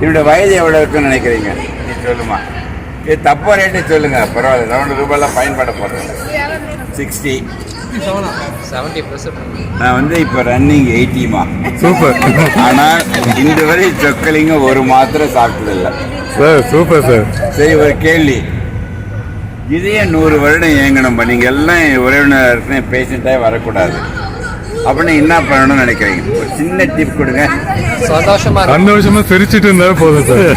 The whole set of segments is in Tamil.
என்னோட வயது எவ்வளோ இருக்குன்னு நினைக்கிறீங்க? நீ சொல்லுமா. இது தப்பா ரேட்டு சொல்லுங்க. பரவாயில்ல ரவுண்டு ரூபாயெல்லாம் பயன்பட போகிறேன் சிக்ஸ்டி நான் வந்து இப்போ ரன்னிங் எயிட்டிமா சூப்பர் ஆனால் இந்த வரை சொக்கலிங்க ஒரு மாத்திரை சாப்பிட்டதில்லை. சார் சூப்பர் சார் சரி ஒரு கேள்வி. இதையே நூறு வருடம் இயங்கணும் நீங்கள் எல்லாம் உறவினர் இருக்குன்னு பேஷண்ட்டாக வரக்கூடாது. அப்படின்னு என்ன பண்ணணும்னு நினைக்கிறீங்க? ஒரு சின்ன டிப் கொடுங்க. சந்தோஷமா சந்தோஷமா சிரிச்சிட்டு இருந்தாலே போதும் சார்.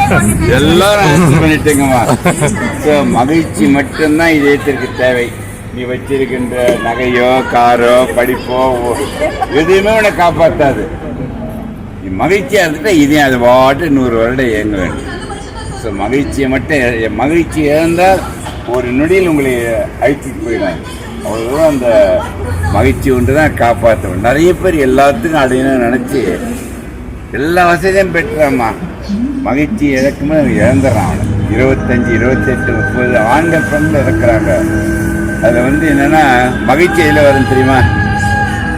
எல்லாரும் பண்ணிட்டேங்கம்மா. ஸோ மகிழ்ச்சி மட்டும்தான் இதயத்திற்கு தேவை. நீ வச்சிருக்கின்ற நகையோ காரோ படிப்போ ஓ- எதுவுமே உன்னை காப்பாற்றாது நீ மகிழ்ச்சியாக இருந்துட்டா இதயம் அது பாட்டு நூறு வருடம் இயங்க வேண்டும். ஸோ மகிழ்ச்சியை மட்டும் மகிழ்ச்சி இழந்தால் ஒரு நொடியில் உங்களை அழிச்சிட்டு போயிடும் அவ்வளோ அந்த மகிழ்ச்சி ஒன்று தான் காப்பாற்றும் நிறைய பேர் எல்லாத்துக்கும் அடையணும்னு நினச்சி எல்லா வசதியும் பெற்றாம்மா. மகிழ்ச்சி இழக்குமே இழந்துடுறான் அவனை இருபத்தஞ்சி இருபத்தெட்டு முப்பது ஆண்கள் பெண்கள் இறக்குறாங்க. அதில் வந்து என்னென்னா மகிழ்ச்சி எதில் வரும் தெரியுமா?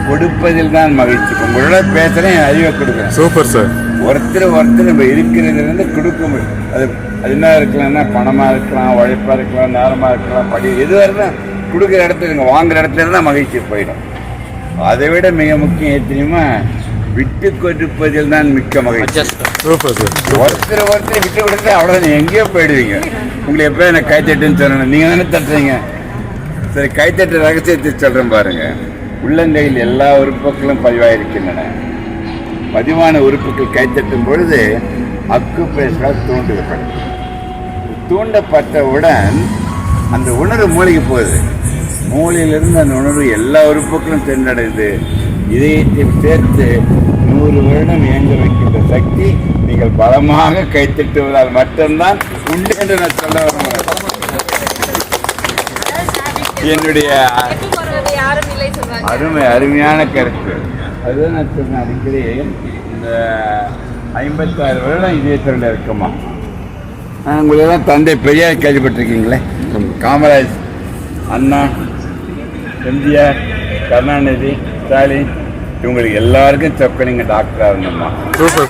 கொடுப்பதில் தான் மகிழ்ச்சி உங்களோட பேசுகிறேன் என் அறிவை கொடுக்குறேன். Super sir. ஒருத்தர் ஒருத்தர் நம்ம இருக்கிறதுலேருந்து கொடுக்க முடியும். அது அது என்ன இருக்கலாம்னா பணமாக இருக்கலாம் உழைப்பாக இருக்கலாம் நேரமாக இருக்கலாம் படி எதுவாக இருந்தால் கொடுக்குற இடத்துல நீங்கள் வாங்குற இடத்துல இருந்தால் மகிழ்ச்சி போயிடும். அதை விட மிக முக்கியம் எது தெரியுமா? விட்டு கொடுப்பதில் தான் மிக்க மகிழ்ச்சி. சூப்பர் ஒருத்தர் ஒருத்தர் விட்டு கொடுத்தா அவ்வளோதான் எங்கேயோ போயிடுவீங்க. உங்களை எப்போ எனக்கு கைத்தட்டுன்னு சொல்லணும். நீங்கள் தானே தட்டுறீங்க. சரி கைத்தட்டு ரகசியத்தை சொல்கிறேன் பாருங்க. உள்ளங்கையில் எல்லா உறுப்புகளும் பதிவாயிருக்கின்றன. பதிவான உறுப்புகள் கைத்தட்டும் பொழுது அக்கு பேசுகிறால் தூண்டுகப்படும் தூண்டப்பட்டவுடன் அந்த உணர்வு மூளைக்கு போகுது. மூளையிலிருந்து அந்த உணர்வு எல்லா உறுப்புகளும் சென்றடைந்து இதயத்தை சேர்த்து நூறு வருடம் இயங்க வைக்கின்ற சக்தி நீங்கள் பலமாக கைத்திட்டுவதால் மட்டும்தான் உண்டு என்று நான் சொல்ல வரேன் என்னுடைய அருமை அருமையான கருத்து. அதுதான் நான் சொன்னேன் அடிக்கடி இந்த ஐம்பத்தாறு வருடம் இதயத்திரல் இருக்குமா? உங்களெல்லாம் தந்தை பெரியார் கேள்விப்பட்டிருக்கீங்களே? காமராஜ் அண்ணா எம்ஜிஆர் கருணாநிதி ஸ்டாலின் இவங்களுக்கு எல்லாருக்கும் சொக்கனிங்க டாக்டராக இருந்தோம்மா. சூப்பர்